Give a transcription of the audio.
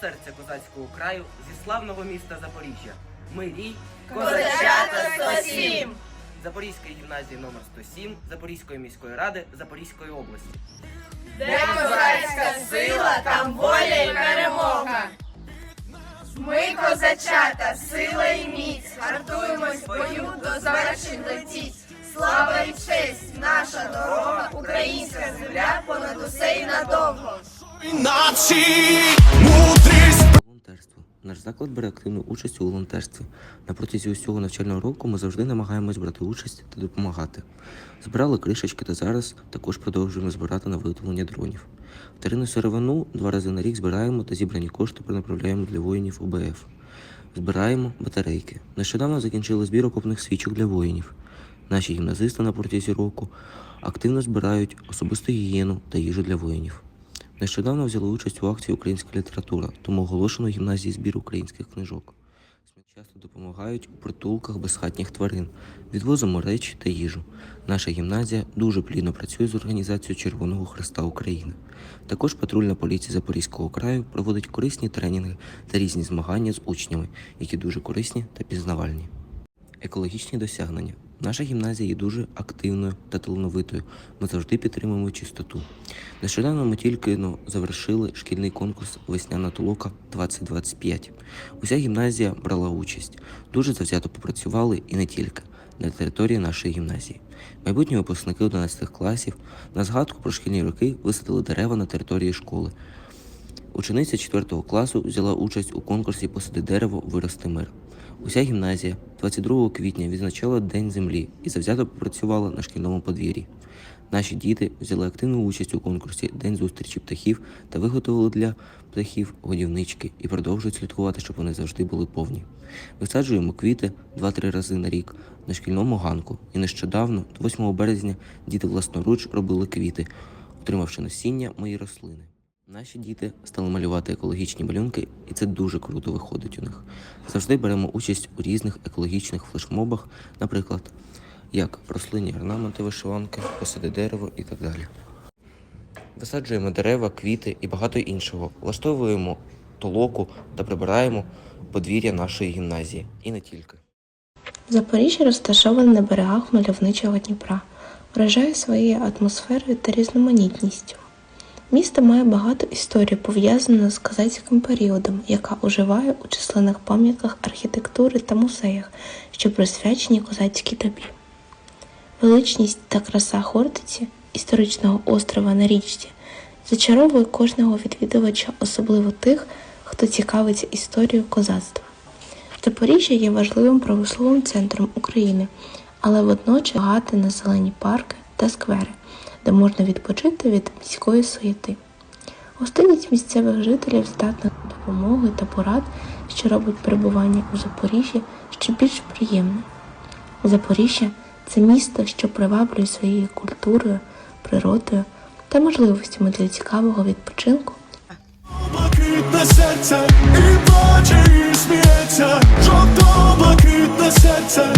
серця козацького краю зі славного міста Запоріжжя. Ми рій Козачата 107! Запорізької гімназії номер 107 Запорізької міської ради Запорізької області. Де козацька сила, там воля і перемога. Ми козачата, сила і міць, гартуємось в бою до завершень летіть. Слава і честь, наша дорога, українська земля, понад усе і надовго. Волонтерство. Наш заклад бере активну участь у волонтерстві. На протязі усього навчального року ми завжди намагаємось брати участь та допомагати. Збирали кришечки та зараз також продовжуємо збирати на виготовлення дронів. Вторинну сировину два рази на рік збираємо та зібрані кошти перенаправляємо для воїнів ОБФ. Збираємо батарейки. Нещодавно закінчили збір окопних свічок для воїнів. Наші гімназисти на протязі року активно збирають особисту гігієну та їжу для воїнів. Нещодавно взяли участь у акції Українська література, тому оголошено гімназії збір українських книжок. Часто допомагають у притулках безхатніх тварин, відвозимо речі та їжу. Наша гімназія дуже плідно працює з організацією Червоного Хреста України. Також патрульна поліція Запорізького краю проводить корисні тренінги та різні змагання з учнями, які дуже корисні та пізнавальні. Екологічні досягнення. Наша гімназія є дуже активною та талановитою. Ми завжди підтримуємо чистоту. Нещодавно ми тільки ну, завершили шкільний конкурс Весняна толока 2025. Уся гімназія брала участь. Дуже завзято попрацювали і не тільки на території нашої гімназії. Майбутні випускники 11 класів на згадку про шкільні роки висадили дерева на території школи. Учениця 4 класу взяла участь у конкурсі Посади дерево, вирости мир. Уся гімназія 22 квітня відзначала День землі і завзято попрацювала на шкільному подвір'ї. Наші діти взяли активну участь у конкурсі День зустрічі птахів та виготовили для птахів годівнички і продовжують слідкувати, щоб вони завжди були повні. Висаджуємо квіти 2-3 рази на рік на шкільному ганку. І нещодавно, 8 березня, діти власноруч робили квіти, отримавши насіння мої рослини. Наші діти стали малювати екологічні малюнки, і це дуже круто виходить у них. Завжди беремо участь у різних екологічних флешмобах, наприклад, як рослинні орнаменти вишиванки, посади дерево і так далі. Висаджуємо дерева, квіти і багато іншого. Влаштовуємо толоку та прибираємо подвір'я нашої гімназії. І не тільки. Запоріжжя розташоване на берегах мальовничого Дніпра, вражає своєю атмосферою та різноманітністю. Місто має багато історій, пов'язаних з козацьким періодом, яка оживає у численних пам'ятках архітектури та музеях, що присвячені козацькій добі. Величність та краса Хортиці, історичного острова на річці, зачаровує кожного відвідувача, особливо тих, хто цікавиться історією козацтва. Запоріжжя є важливим промисловим центром України, але водночас багато на зелені парки та сквери, де можна відпочити від міської суєти. Гостинність місцевих жителів здатна допомоги та порад, що робить перебування у Запоріжжі ще більш приємним. Запоріжжя це місто, що приваблює своєю культурою, природою та можливостями для цікавого відпочинку. Блакитне серце і плаче, і сміється, жовто блакитне серце.